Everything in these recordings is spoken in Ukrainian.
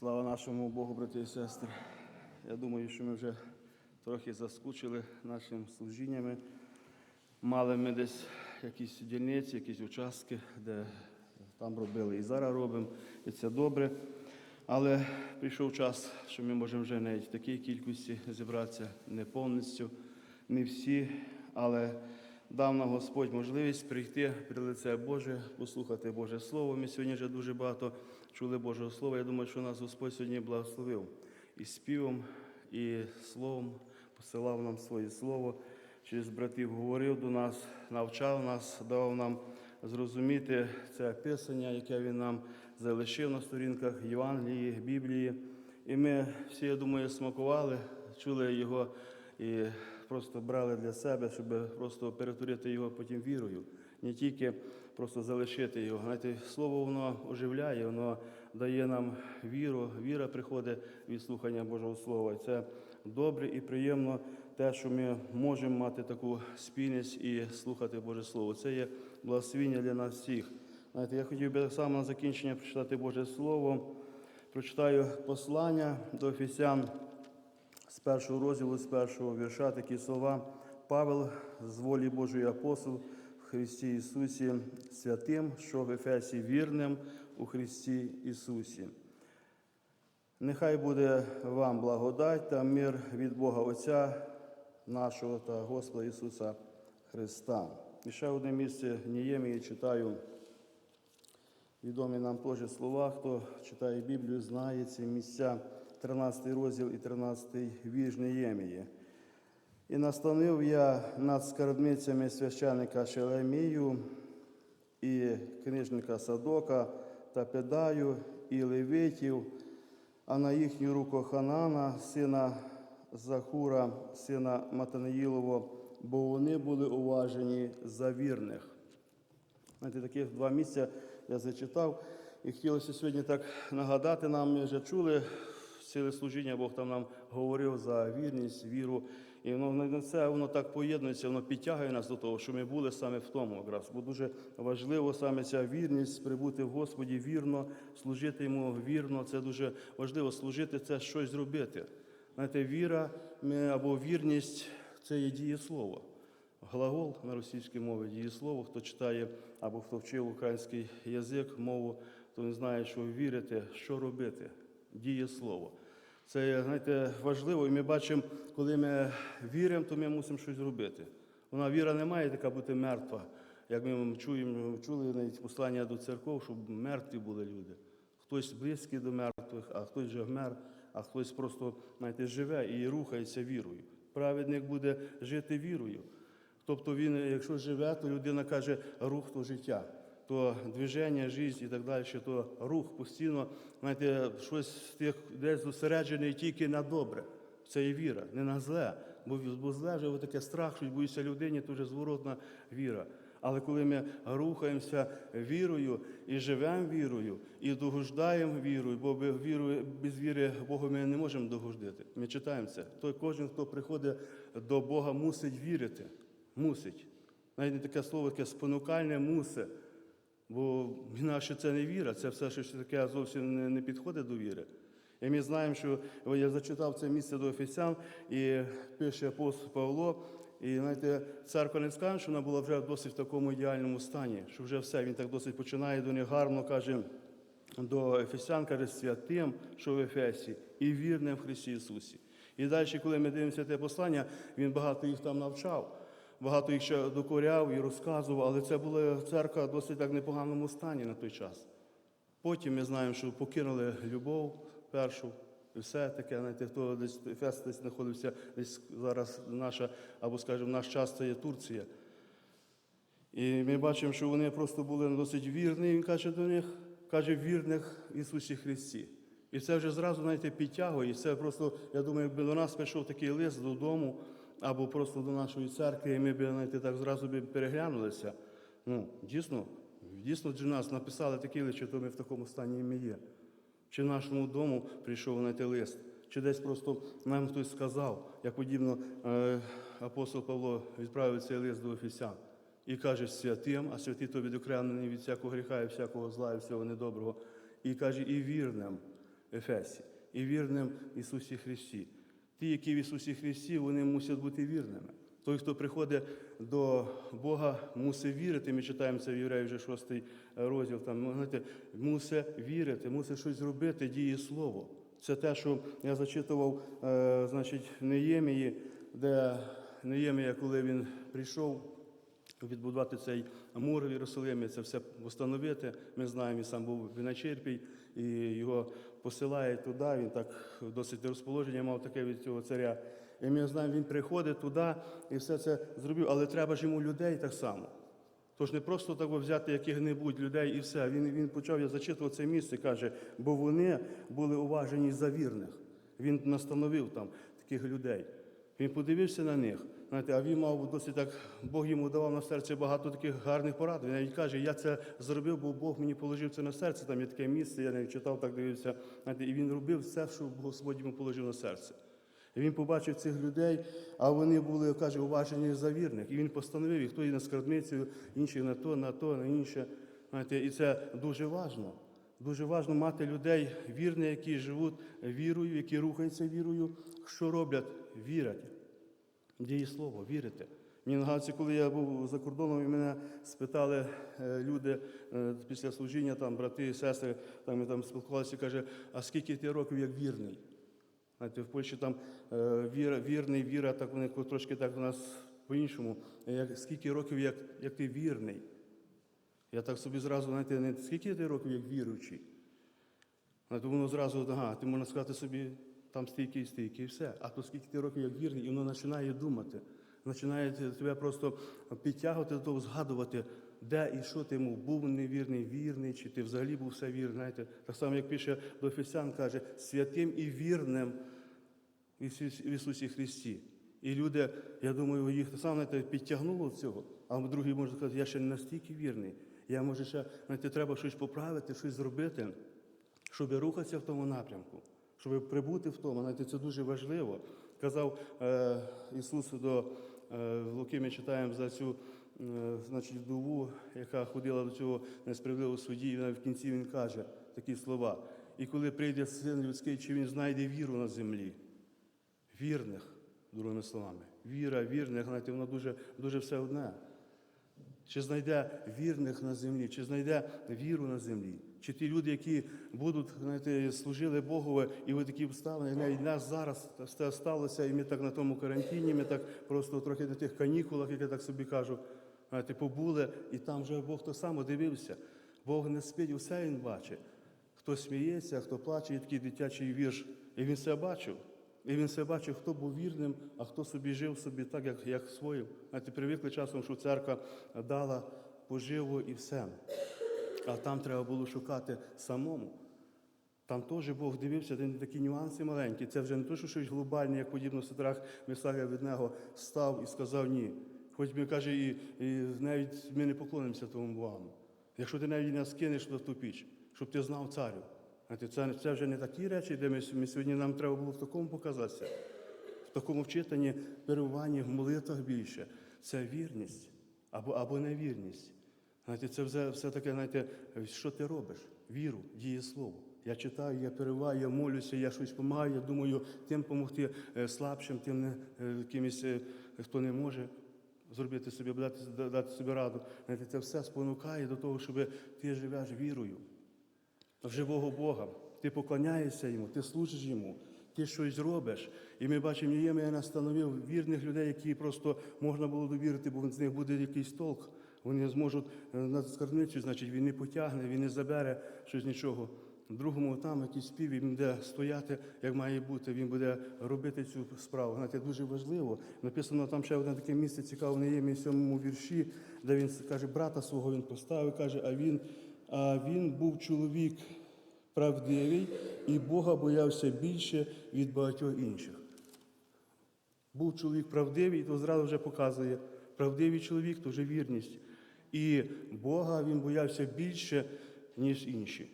Слава нашому Богу, брати і сестри. Я думаю, що ми вже трохи заскучили нашими служіннями. Мали ми десь якісь дільниці, якісь участки, де там робили і зараз робимо, і це добре. Але прийшов час, що ми можемо вже навіть в такій кількості зібратися не повністю, не всі, але дав нам Господь можливість прийти при лице Боже, послухати Боже Слово. Ми сьогодні вже дуже багато чули Божого Слова. Я думаю, що нас Господь сьогодні благословив і співом, і словом посилав нам своє слово. Через братів говорив до нас, навчав нас, давав нам зрозуміти це писання, яке він нам залишив на сторінках Євангелії, Біблії. І ми всі, я думаю, смакували, чули його і просто брали для себе, щоб просто перетворити його потім вірою. Не тільки просто залишити його. Знаєте, слово воно оживляє, воно дає нам віру. Віра приходить від слухання Божого Слова. І це добре і приємно те, що ми можемо мати таку спільність і слухати Боже Слово. Це є благословіння для нас всіх. Знаєте, я хотів би саме на закінчення прочитати Боже Слово. Прочитаю послання до Ефесян з першого розділу, з першого вірша такі слова. Павел з волі Божої апостол Христі Ісусі святим, що в Ефесі вірним у Христі Ісусі. Нехай буде вам благодать та мир від Бога Отця нашого та Господа Ісуса Христа. І ще одне місце Ніємії читаю відомі нам теж слова. Хто читає Біблію, знає ці місця, 13 розділ і 13 вірш Неємії. І настанив я над скарбницями священника Шелемію і книжника Садока та Педаю і Левитів, а на їхню руку Ханана, сина Захура, сина Матанаїлова, бо вони були уважені за вірних. Знаєте, таких два місця я зачитав. І хотілося сьогодні так нагадати нам, ми вже чули ціле служіння, Бог там нам говорив за вірність, віру. І воно це воно так поєднується, воно підтягує нас до того, що ми були саме в тому якраз. Бо дуже важливо саме ця вірність, прибути в Господі вірно, служити йому вірно. Це дуже важливо служити, це щось зробити. Знаєте, віра або вірність це є дієслово. Глагол на російській мові дієслово, хто читає або хто вчив український язик, мову, то він знає, що вірити, що робити. Дієслово. Це, знаєте, важливо, і ми бачимо, коли ми віримо, то ми мусимо щось робити. Вона віра не має така бути мертва. Як ми чуємо, чули навіть послання до церков, щоб мертві були люди. Хтось близький до мертвих, а хтось вже вмер, а хтось просто знаєте, живе і рухається вірою. Праведник буде жити вірою. Тобто він, якщо живе, то людина каже, рух то життя, то движення, життя і так далі, то рух постійно, знаєте, щось десь зосереджений тільки на добре. Це є віра, не на зле. Бо, бо зле вже таке страх, що боїться людині, то вже зворотна віра. Але коли ми рухаємося вірою і живемо вірою, і догождаємо вірою, бо віри, без віри Богу ми не можемо догождати. Ми читаємо це. Той кожен, хто приходить до Бога, мусить вірити. Мусить. Навіть не таке слово, таке спонукальне мусить. Бо інакше це не віра, це все щось таке зовсім не, не підходить до віри. І ми знаємо, що я зачитав це місце до Ефесян, і пише апостол Павло, і знаєте, церква не скаже, що вона була вже досить в такому ідеальному стані, що вже все, він так досить починає до них гарно, каже, до Ефесян, каже, святим, що в Ефесі, і вірним в Христі Ісусі. І далі, коли ми дивимося те послання, він багато їх там навчав. Багато їх ще докоряв і розказував, але це була церква в досить так непоганому стані на той час. Потім ми знаємо, що покинули любов першу, і все таке, знаєте, хто десь Ефес десь знаходився, десь зараз наша, або, скажімо, наш час це є Турція. І ми бачимо, що вони просто були досить вірні, він каже до них, каже, вірних Ісусі Христі. І це вже зразу, знаєте, підтягує. І це просто, я думаю, якби до нас прийшов такий лист додому, або просто до нашої церкви, і ми б, знаєте, так зразу б переглянулися. Ну, дійсно, дійсно для нас написали лист, що то ми в такому стані і ми є. Чи в нашому дому прийшов знаєте, лист, чи десь просто нам хтось сказав, як подібно е, апостол Павло відправив цей лист до Офісян. І каже святим, а святий то відокремлений від всякого гріха і всякого зла, і всього недоброго. І каже, і вірним. Ефесі, і вірним Ісусі Христі. Ті, які в Ісусі Христі, вони мусять бути вірними. Той, хто приходить до Бога, мусить вірити. Ми читаємо це в Євреї вже шостий розділ. Там, ну, знаєте, мусить вірити, мусить щось зробити, діє слово. Це те, що я зачитував, е, значить, в Неємії, де Неємія, коли він прийшов відбудувати цей мур в Єрусалимі, це все встановити. Ми знаємо, він сам був виночерпій, і його посилають туди. Він так досить розположення мав таке від цього царя. І ми знаємо, він приходить туди і все це зробив, але треба ж йому людей так само. Тож не просто так взяти яких-небудь людей і все. Він, він почав я зачитувати це місце, каже, бо вони були уважені за вірних. Він настановив там таких людей. Він подивився на них. Знаєте, а він мав досить так, Бог йому давав на серце багато таких гарних порад. Він навіть каже, я це зробив, бо Бог мені положив це на серце. Там є таке місце, я навіть читав, так дивився. Знаєте, і він робив все, що Господь йому положив на серце. І він побачив цих людей, а вони були, каже, уважені за вірних. І він постановив їх, хто є на скарбницю, інші на то, на то, на інше. Знаєте, і це дуже важливо. Дуже важливо мати людей вірних, які живуть вірою, які рухаються вірою. Що роблять? Вірять. Діє слово, вірите. Мені нагадується, коли я був за кордоном, і мене спитали е, люди е, після служіння, там, брати і сестри, там ми там спілкувалися, каже, а скільки ти років як вірний? Знаєте, в Польщі там е, віра, вірний, віра, так вони трошки так у нас по-іншому. Як, скільки років, як, як ти вірний? Я так собі зразу, знаєте, не скільки ти років як віруючий? Знаєте, воно зразу, ага, ти можна сказати собі, там стільки і стільки, і все. А то скільки ти років як вірний, і воно починає думати. Починає тебе просто підтягувати до того, згадувати, де і що ти йому був невірний, вірний, чи ти взагалі був все вірний. Знаєте, так само, як пише до Ефесян, каже, святим і вірним в Ісусі- Христі. І люди, я думаю, їх само знаєте, підтягнуло цього. А другий може сказати, я ще не настільки вірний. Я може ще знаєте, треба щось поправити, щось зробити, щоб рухатися в тому напрямку, щоб прибути в тому. Знаєте, це дуже важливо. Казав е, Ісус до е, Луки, ми читаємо за цю е, значить, вдову, яка ходила до цього несправедливого судді, і вона в кінці він каже такі слова. І коли прийде син людський, чи він знайде віру на землі? Вірних, другими словами. Віра, вірних, знаєте, воно дуже, дуже все одне. Чи знайде вірних на землі, чи знайде віру на землі, чи ті люди, які будуть, знаєте, служили Богові, і ви такі обставини, навіть нас зараз це сталося, і ми так на тому карантині, ми так просто трохи на тих канікулах, як я так собі кажу, знаєте, побули, і там вже Бог то само дивився. Бог не спить, усе він бачить. Хто сміється, хто плаче, є такий дитячий вірш, і він все бачив. І він все бачив, хто був вірним, а хто собі жив собі так, як, як своїм. Знаєте, привикли часом, що церква дала поживу і все. А там треба було шукати самому. Там теж Бог дивився, де такі нюанси маленькі. Це вже не те, що щось глобальне, як подібно Ситрах Месая від нього став і сказав ні. Хоч ми каже, і, і навіть ми не поклонимося тому Богу. Якщо ти навіть нас кинеш в ту піч, щоб ти знав царю. Це, це вже не такі речі, де ми, ми сьогодні нам треба було в такому показатися, в такому вчитанні, перебуванні, в молитвах більше. Це вірність або, або невірність. Знаєте, це все, все таке, знаєте, що ти робиш? Віру, діє слово. Я читаю, я перебуваю, я молюся, я щось допомагаю, я думаю, тим допомогти е, слабшим, тим не, е, кимось, е, хто не може зробити собі, дати, дати собі раду. Знаєте, це все спонукає до того, щоб ти живеш вірою в живого Бога. Ти поклоняєшся йому, ти служиш йому, ти щось робиш. І ми бачимо, Єремія настановив вірних людей, які просто можна було довірити, бо з них буде якийсь толк. Вони зможуть е, на скарбницю, значить, він не потягне, він не забере щось нічого. Другому там якийсь спів, він буде стояти, як має бути, він буде робити цю справу. Знаєте, дуже важливо. Написано там ще одне таке місце цікаве в Неємії сьомому вірші, де він каже, брата свого він поставив, каже, а він, а він був чоловік правдивий і Бога боявся більше від багатьох інших. Був чоловік правдивий, то зразу вже показує, правдивий чоловік то вже вірність. І Бога він боявся більше, ніж інші.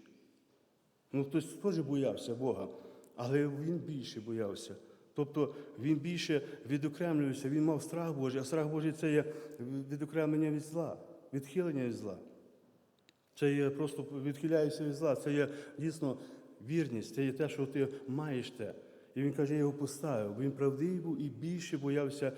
Ну, хтось теж боявся Бога, але він більше боявся. Тобто він більше відокремлювався, він мав страх Божий, а страх Божий це є відокремлення від зла, відхилення від зла. Це є просто відхиляюся від зла. Це є дійсно Вірність це є те, що ти маєш те. І він каже, я його поставив. Він правдивий був і більше боявся,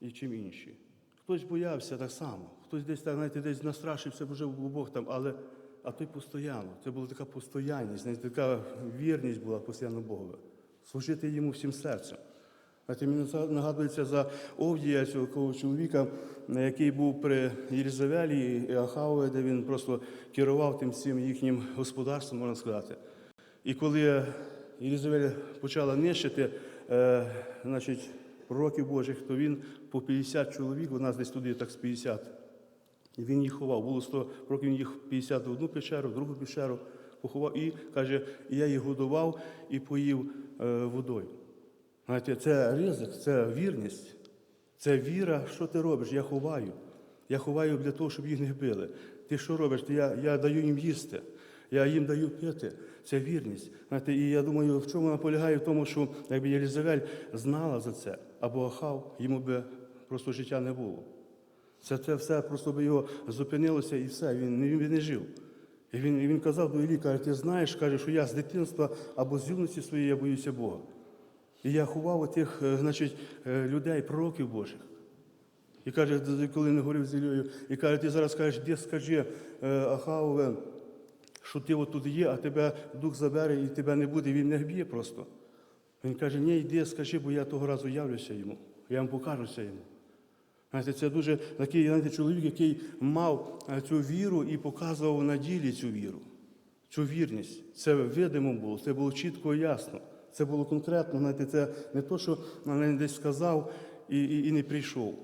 і чим інші. Хтось боявся так само, хтось десь так, знаєте, десь настрашився, бо вже Бог там, але а той постійно. Це була така постоянність, знаєте, така вірність була постійно Богова. Служити йому всім серцем. Знаєте, мені нагадується за Овдія, цього чоловіка, який був при Єлізавелі і Ахавові, де він просто керував тим всім їхнім господарством, можна сказати. І коли Єлізавель почала нищити е, значить, пророків Божих, то він по 50 чоловік, у нас десь туди так з 50, і він їх ховав. Було 100 років, він їх 50 в одну печеру, в другу печеру поховав і каже, я їх годував і поїв е, водою. Знаєте, це ризик, це вірність, це віра, що ти робиш? Я ховаю. Я ховаю для того, щоб їх не били. Ти що робиш? Я, я даю їм їсти, я їм даю пити. Це вірність. Знаєте, і я думаю, в чому вона полягає? В тому, що якби Єлізавель знала за це, або Ахав, йому би просто життя не було. Це, це все просто би його зупинилося і все, він, не- він не жив. І він, він казав до Іллі, каже, ти знаєш, каже, що я з дитинства або з юності своєї я боюся Бога. І я ховав тих, значить, е, людей, пророків Божих. І каже, коли не говорив з Іллею, і каже, ти зараз кажеш, де скажи е, Ахавове, що ти отут є, а тебе дух забере і тебе не буде, він не б'є просто. Він каже, ні, йди, скажи, бо я того разу явлюся йому, я вам покажуся йому. Знаєте, це дуже такий знаєте, чоловік, який мав е, цю віру і показував на ділі цю віру, цю вірність. Це видимо було, це було чітко і ясно. Це було конкретно, знаєте, це не то, що він десь сказав і, і, і не прийшов.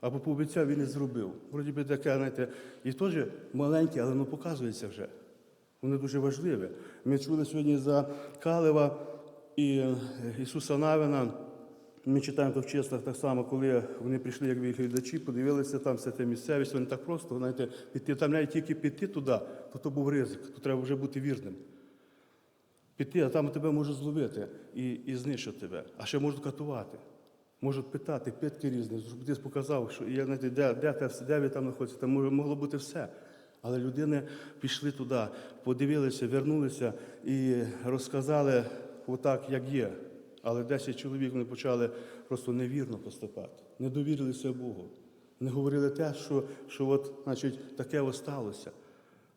Або пообіцяв і не зробив. Вроді би таке, знаєте, і теж маленьке, але воно показується вже. Воно дуже важливе. Ми чули сьогодні за Калева і е, Ісуса Навина. Ми читаємо то в числах так само, коли вони прийшли, як глядачі, подивилися там все це місцевість, вони так просто, знаєте, піти. Там навіть тільки піти туди, то то був ризик, то треба вже бути вірним. Піти, а там тебе можуть зловити і, і знищити тебе, а ще можуть катувати. Можуть питати, питки різні, ти показав, що я знаєте, де, де, те де ви там знаходиться, там могло бути все. Але людини пішли туди, подивилися, вернулися і розказали отак, як є. Але 10 чоловік вони почали просто невірно поступати, не довірилися Богу. Не говорили те, що, що от, значить, таке ось сталося.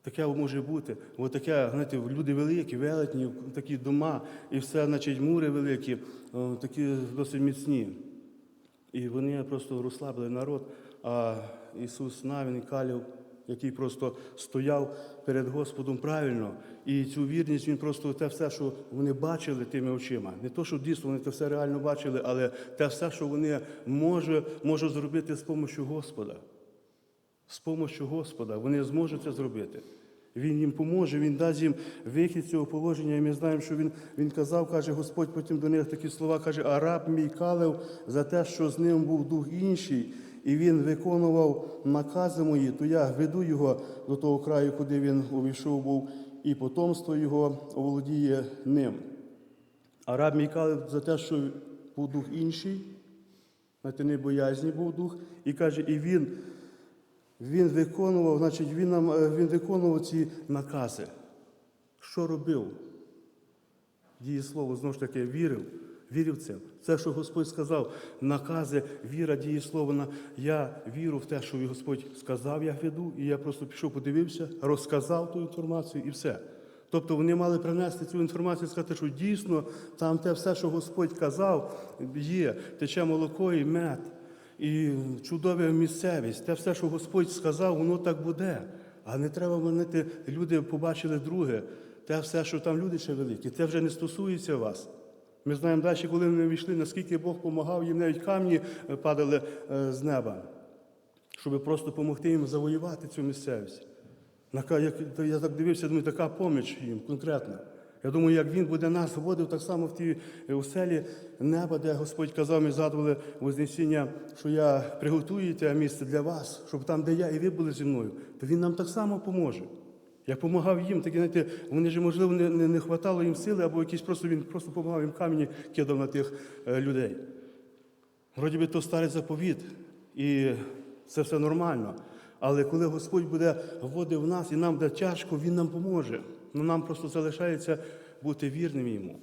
Таке може бути. От таке, знаєте, люди великі, велетні, такі дома, і все, значить, мури великі, такі досить міцні. І вони просто розслабили народ, а Ісус Навін, Калів, який просто стояв перед Господом правильно. І цю вірність він просто те все, що вони бачили тими очима. Не то, що дійсно вони це все реально бачили, але те все, що вони може, можуть зробити з допомогою Господа. З допомогою Господа вони зможуть це зробити. Він їм поможе, Він дасть їм вихід з цього положення. І ми знаємо, що він, він казав, каже Господь потім до них такі слова, каже, а раб мій калив за те, що з ним був дух інший, і він виконував накази мої, то я веду його до того краю, куди він увійшов був, і потомство його оволодіє ним. А раб мій калив за те, що був дух інший, знаєте, не боязні був дух, і каже, і він. Він виконував, значить, він нам е, він виконував ці накази. Що робив? Дієслово, знову ж таки, вірив, вірив це. Це, що Господь сказав, накази, віра, дієслово. на- Я вірю в те, що Господь сказав, я веду, і я просто пішов, подивився, розказав ту інформацію і все. Тобто вони мали принести цю інформацію і сказати, що дійсно там те все, що Господь казав, є, тече молоко і мед і чудова місцевість. Те все, що Господь сказав, воно так буде. А не треба манити, люди побачили друге. Те все, що там люди ще великі, це вже не стосується вас. Ми знаємо далі, коли вони війшли, наскільки Бог допомагав, їм навіть камні е, падали е, з неба, щоб просто допомогти їм завоювати цю місцевість. Я так дивився, думаю, така поміч їм конкретна. Я думаю, як він буде нас вводив так само в тій е, оселі неба, де Господь казав, ми згадували Вознесіння, що я приготую те місце для вас, щоб там, де я і ви були зі мною, то він нам так само поможе. Я допомагав їм, такі, знаєте, вони ж, можливо, не, не, не хватало їм сили, або якісь просто він просто допомагав їм камені кидав на тих е, людей. Вроді би то старий заповіт, і це все нормально. Але коли Господь буде вводив в нас і нам буде тяжко, Він нам поможе. Ну нам просто залишається бути вірним йому,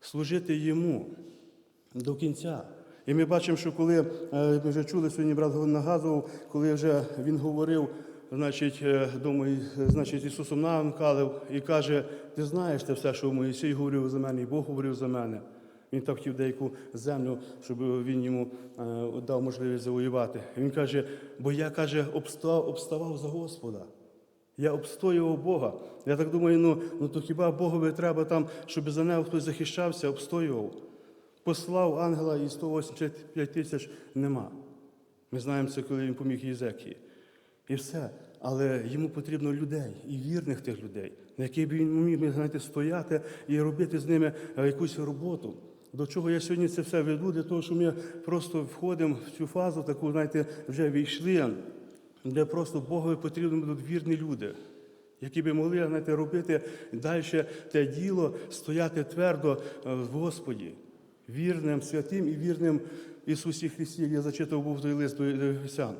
служити йому до кінця. І ми бачимо, що коли е, ми вже чули сьогодні, брат нагадував, коли вже він говорив, значить, е, думаю, значить, Ісусом накалив і каже: ти знаєш те все, що Моїсей говорив за мене, і Бог говорив за мене. Він так хотів деяку землю, щоб він йому е, дав можливість завоювати. Він каже, бо я каже, обстав, обставав за Господа. Я обстоював Бога. Я так думаю, ну, ну то хіба Богові треба там, щоб за нього хтось захищався, обстоював? Послав ангела і 185 тисяч нема. Ми знаємо це, коли він поміг Єзекії. І все. Але йому потрібно людей і вірних тих людей, на яких би він міг знаєте, стояти і робити з ними е, якусь роботу. До чого я сьогодні це все веду? Для того, що ми просто входимо в цю фазу, таку, знаєте, вже війшли, де просто Богові потрібні будуть вірні люди, які би могли знаєте, робити далі те діло, стояти твердо е, в Господі, вірним, святим і вірним Ісусі Христі, як я зачитував був той лист до Ефесян.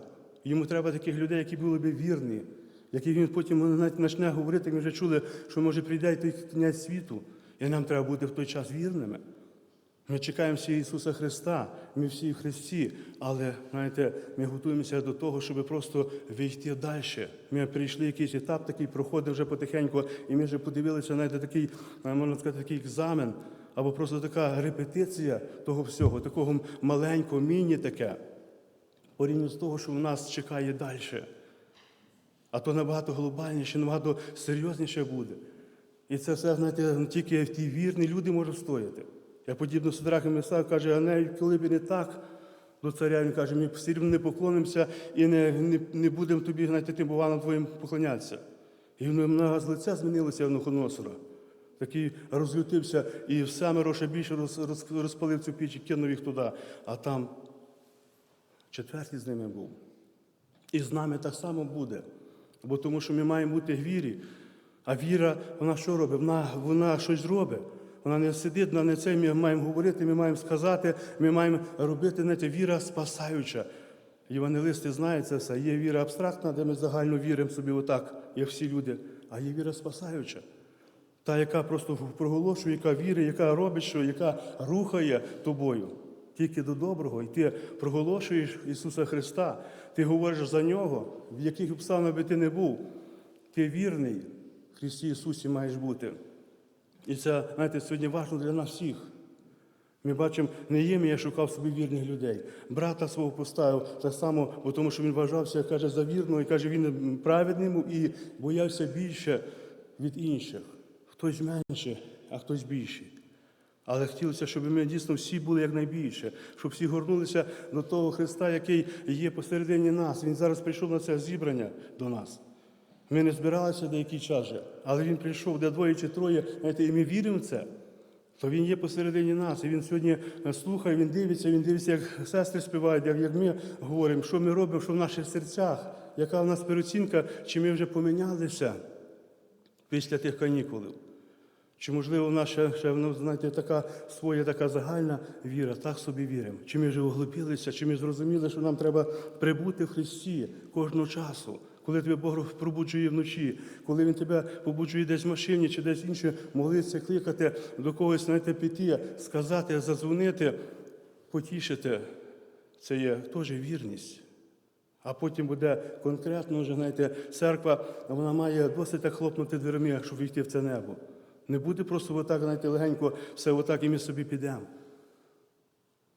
Йому треба таких людей, які були б вірні, які він потім навіть почне говорити, ми вже чули, що може прийде той князь світу, і нам треба бути в той час вірними. Ми чекаємо всі Ісуса Христа, ми всі в Христі, але знаєте, ми готуємося до того, щоб просто вийти далі. Ми прийшли якийсь етап, такий проходив вже потихеньку, і ми вже подивилися, знаєте, такий, е, можна сказати, такий екзамен, або просто така репетиція того всього, такого маленького, міні таке, порівняно з того, що у нас чекає далі. А то набагато глобальніше, набагато серйозніше буде. І це все, знаєте, тільки ті вірні люди можуть стояти. Я подібно Сидрах і Месах каже, а навіть коли б не так, до царя він каже, ми все рівно не поклонимося і не, не, не будемо тобі, знаєте, тим бувалам твоїм поклонятися. І на з лиця змінилося в Нухоносора. Такий розлютився і в саме роше більше роз, роз, розпалив цю піч і кинув їх туди. А там четвертий з ними був. І з нами так само буде. Бо тому що ми маємо бути в вірі. А віра, вона що робить? Вона, вона щось робить. Вона не сидить, вона не це. Ми маємо говорити, ми маємо сказати, ми маємо робити. Знаєте, віра спасаюча. Євангелисти знають це все. Є віра абстрактна, де ми загально віримо собі отак, як всі люди. А є віра спасаюча. Та, яка просто проголошує, яка вірить, яка робить, що, яка рухає тобою. Тільки до доброго. І ти проголошуєш Ісуса Христа, ти говориш за Нього, в яких обставинах би ти не був. Ти вірний в Христі Ісусі маєш бути. І це, знаєте, сьогодні важливо для нас всіх. Ми бачимо, не їм я шукав собі вірних людей. Брата свого поставив так само, бо тому що він вважався, каже, за вірного, і каже, він праведним і боявся більше від інших. Хтось менше, а хтось більший. Але хотілося, щоб ми дійсно всі були якнайбільше, щоб всі горнулися до того Христа, який є посередині нас. Він зараз прийшов на це зібрання до нас. Ми не збиралися деякий час, же, але він прийшов, де двоє чи троє, знаєте, і ми віримо в це. То він є посередині нас, і він сьогодні слухає, він дивиться, він дивиться, як сестри співають, як, ми говоримо, що ми робимо, що в наших серцях, яка в нас переоцінка, чи ми вже помінялися після тих канікулів. Чи, можливо, в ще, ще ну, знаєте, така своя така загальна віра, так собі віримо. Чи ми вже оглибилися, чи ми зрозуміли, що нам треба прибути в Христі кожного часу, коли тебе Бог пробуджує вночі, коли Він тебе побуджує десь в машині чи десь інше, молитися, кликати, до когось знаєте, піти, сказати, задзвонити, потішити. Це є теж вірність. А потім буде конкретно вже, знаєте, церква, вона має досить так хлопнути дверми, щоб війти в це небо. Не буде просто отак, знаєте, легенько все отак, і ми собі підемо.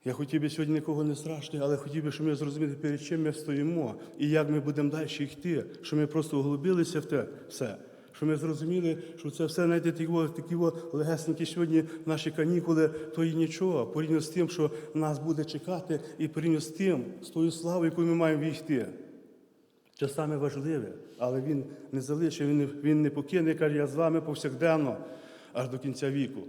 Я хотів би сьогодні нікого не страшити, але хотів би, щоб ми зрозуміли, перед чим ми стоїмо і як ми будемо далі йти, щоб ми просто углубилися в те все. Щоб ми зрозуміли, що це все, знаєте, такі, легесенькі сьогодні наші канікули, то і нічого, порівняно з тим, що нас буде чекати, і порівняно з тим, з тою славою, яку ми маємо війти. Це саме важливе, але він не залишив, він він не покине, каже, я з вами повсякденно аж до кінця віку.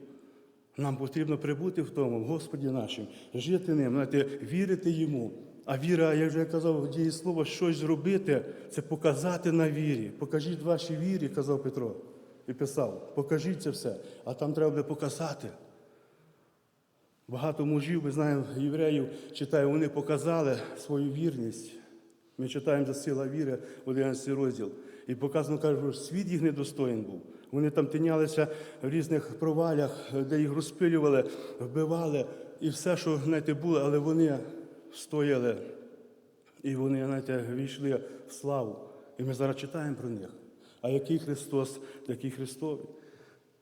Нам потрібно прибути в тому, в Господі нашим, жити ним, знаєте, вірити йому. А віра, як вже я казав, діє слово, щось зробити, це показати на вірі. Покажіть вашій вірі, казав Петро і писав. Покажіть це все. А там треба буде показати. Багато мужів, ми знаємо, євреїв читаю, вони показали свою вірність. Ми читаємо за сила віри, 11 розділ. І показано, каже, що світ їх недостоїн був. Вони там тинялися в різних провалях, де їх розпилювали, вбивали, і все, що знаєте, було, але вони стояли і вони, знаєте, війшли в славу. І ми зараз читаємо про них. А який Христос, такий Христовий.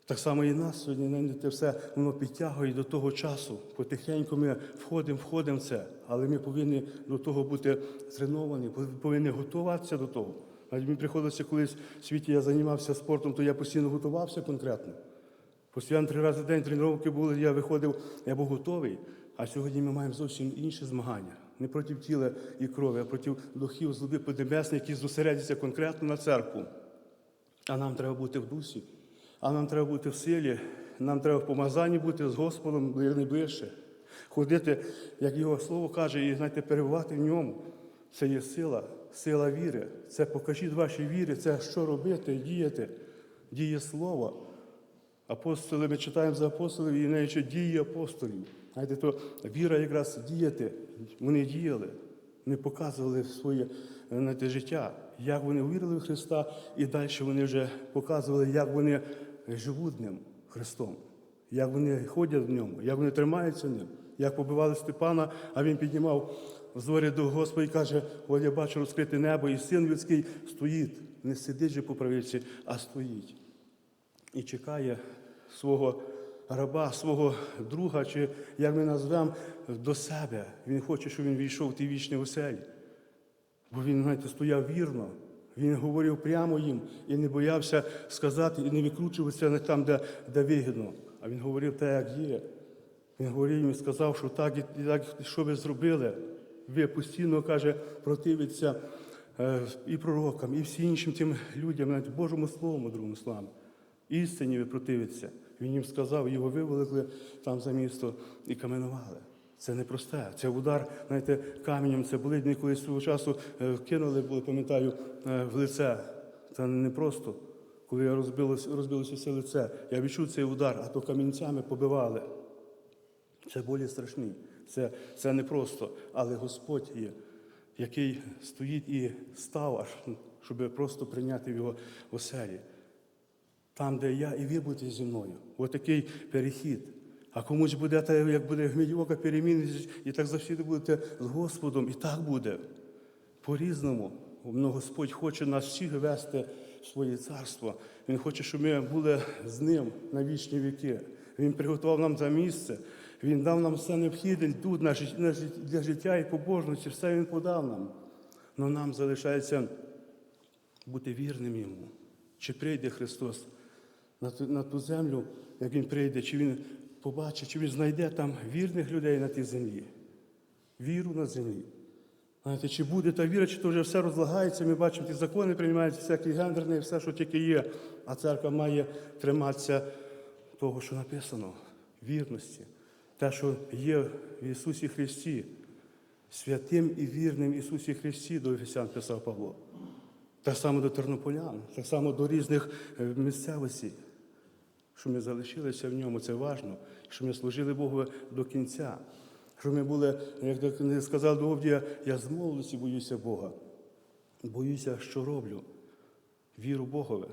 Так само і нас сьогодні знаєте, все воно підтягує до того часу. Потихеньку ми входимо, входимо в це, але ми повинні до того бути треновані, повинні готуватися до того. Навіть мені приходилося колись в світі, я займався спортом, то я постійно готувався конкретно. Постійно три рази в день тренування були, я виходив, я був готовий. А сьогодні ми маємо зовсім інші змагання. Не проти тіла і крові, а проти духів злоби подебесних, які зосередяться конкретно на церкву. А нам треба бути в дусі, а нам треба бути в силі, нам треба в помазанні бути з Господом найближче. Ходити, як його слово каже, і знаєте, перебувати в ньому. Це є сила, сила віри. Це покажіть ваші віри, це що робити, діяти, діє слово. Апостоли, ми читаємо за апостолів і навіть дії апостолів. Знаєте, то віра якраз діяти. Вони діяли, вони показували своє знаєте, життя, як вони вірили в Христа, і далі вони вже показували, як вони живуть ним, Христом, як вони ходять в ньому, як вони тримаються ним, як побивали Степана, а він піднімав зорі до Господа і каже: От я бачу розкрите небо, і син людський стоїть, не сидить же по правиці, а стоїть і чекає свого раба, свого друга, чи як ми назвемо, до себе. Він хоче, щоб він війшов в ті вічні оселі. Бо він, знаєте, стояв вірно. Він говорив прямо їм і не боявся сказати, і не викручуватися не там, де, де вигідно. А він говорив те, як є. Він говорив їм і сказав, що так, і так, що ви зробили. Ви постійно, каже, противиться е, і пророкам, і всім іншим тим людям, навіть Божому Слову, другому словам. Істині ви противиться. Він їм сказав, його вивеликли там за місто і каменували. Це непросте. Це удар, знаєте, каменем. Це були дні, коли свого часу е, кинули, було, пам'ятаю, е, в лице. Це не просто. Коли я розбилося, розбилося все лице, я відчув цей удар, а то камінцями побивали. Це болі страшні. Це, це непросто. Але Господь є, який стоїть і став, аж, щоб просто прийняти його в оселі. Там, де я, і ви будете зі мною. Ось такий перехід. А комусь буде, як буде гмідь ока і так завжди будете з Господом. І так буде. По-різному. Ну, Господь хоче нас всіх вести в своє царство. Він хоче, щоб ми були з ним на вічні віки. Він приготував нам це місце. Він дав нам все необхідне тут для життя і побожності. Все він подав нам. Але нам залишається бути вірним йому. Чи прийде Христос на ту, на ту землю, як Він прийде, чи Він побачить, чи Він знайде там вірних людей на тій землі, віру на землі. Знаєте, чи буде та віра, чи то вже все розлагається, ми бачимо, ті закони приймаються, всякі гендерні, все, що тільки є. А церква має триматися того, що написано, вірності, те, що є в Ісусі Христі, святим і вірним Ісусі Христі, до Ефесян писав Павло. Так само до тернополян, так само до різних е, місцевостей, що ми залишилися в ньому, це важливо, що ми служили Богу до кінця. Що ми були, як не сказав Довдія, я з молодості боюся Бога. Боюся, що роблю. Віру Богове,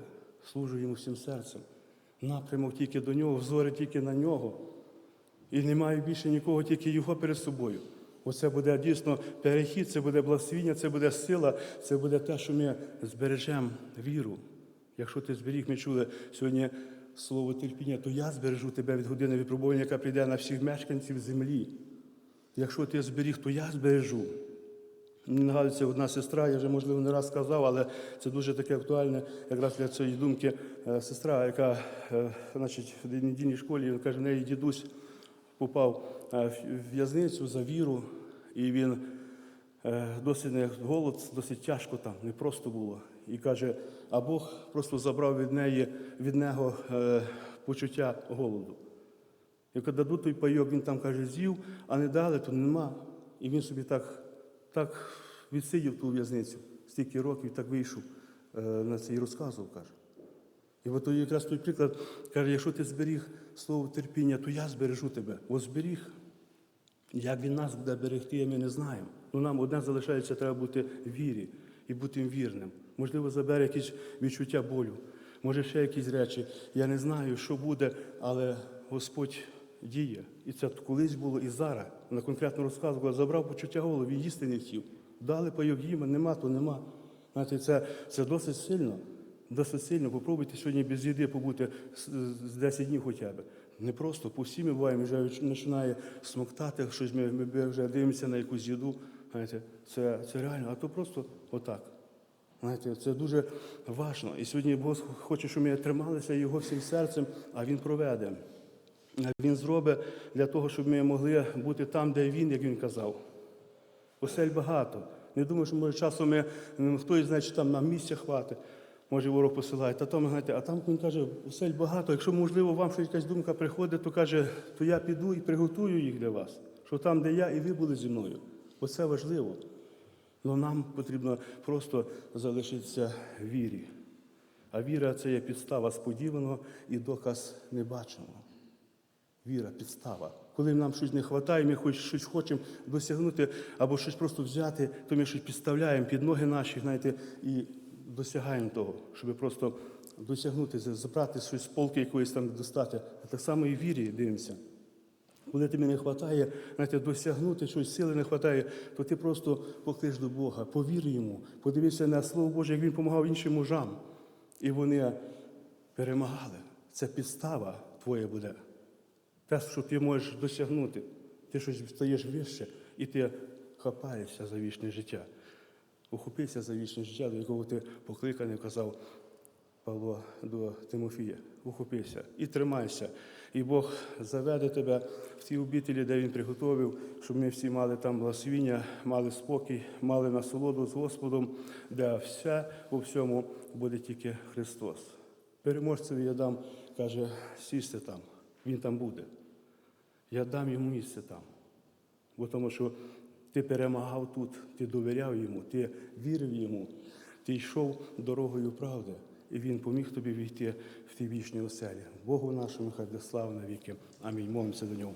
служу йому всім серцем. Напрямок тільки до нього, взори тільки на нього. І немає більше нікого, тільки його перед собою. Оце буде дійсно перехід, це буде благословіння, це буде сила, це буде те, що ми збережемо віру. Якщо ти зберіг, ми чули сьогодні слово терпіння, то я збережу тебе від години випробування, яка прийде на всіх мешканців землі. Якщо ти зберіг, то я збережу. Мені нагадується одна сестра, я вже, можливо, не раз сказав, але це дуже таке актуальне якраз для цієї думки. Е, Сестра, яка е, значить, в недільній школі, каже, в неї дідусь попав е, в в'язницю за віру, і він е, досить не голод, досить тяжко там, не просто було. І каже, а Бог просто забрав від неї, від нього е, почуття голоду. Як дадуть той пайок, він там каже, з'їв, а не дали, то нема. І він собі так, так відсидів ту в'язницю, стільки років так вийшов на цей розказував, каже. І от якраз той приклад каже, якщо ти зберіг слово терпіння, то я збережу тебе. Ось зберіг. Як він нас буде берегти, ми не знаємо. Ну нам одне залишається, треба бути в вірі і бути вірним. Можливо, забере якісь відчуття болю, може ще якісь речі. Я не знаю, що буде, але Господь діє. І це колись було і зараз. Вона конкретно розказувала, забрав почуття голови, їсти не хотів. Дали пайок їм, нема, то нема. Знаєте, це, це досить сильно. Досить сильно. Попробуйте сьогодні без їди побути з- з 10 днів хоча б. Не просто по всі ми буваємо, вже починає смоктати, щось ми, ми вже дивимося на якусь їду. Знаєте, це, це реально, а то просто отак. Знаєте, це дуже важно. І сьогодні Бог хоче, щоб ми трималися його всім серцем, а Він проведе. Він зробить для того, щоб ми могли бути там, де він, як він казав. Осель багато. Не думаю, що може часом ми, хтось, значить, там нам місця хватить, може ворог посилає. Та там, знаєте, а там він каже, осель багато. Якщо, можливо, вам щось якась думка приходить, то каже, то я піду і приготую їх для вас. Що там, де я, і ви були зі мною. Оце важливо. Але нам потрібно просто залишитися в вірі. А віра це є підстава сподіваного і доказ небаченого. Віра, підстава. Коли нам щось не вистачає, ми хоч щось хочемо досягнути або щось просто взяти, то ми щось підставляємо під ноги наші, знаєте, і досягаємо того, щоб просто досягнути, забрати щось з полки якоїсь там достати. А так само і вірі дивимося. Коли тобі не вистачає, знаєте, досягнути щось, сили не вистачає, то ти просто поклич до Бога, повір йому, подивися на Слово Боже, як він допомагав іншим мужам. І вони перемагали. Це підстава твоя буде. Те, що ти можеш досягнути. Ти щось стаєш вище, і ти хапаєшся за вічне життя. Ухопися за вічне життя, до якого ти покликаний, казав Павло до Тимофія. Ухопися і тримайся. І Бог заведе тебе в ті обітелі, де Він приготовив, щоб ми всі мали там благословіння, мали спокій, мали насолоду з Господом, де все у всьому буде тільки Христос. Переможцеві я дам, каже, сісти там, він там буде. Я дам йому місце там. Бо тому що ти перемагав тут, ти довіряв йому, ти вірив йому, ти йшов дорогою правди, і він поміг тобі війти в ті вічні оселі. Богу нашому, хай слава навіки. Амінь. Молимося до нього.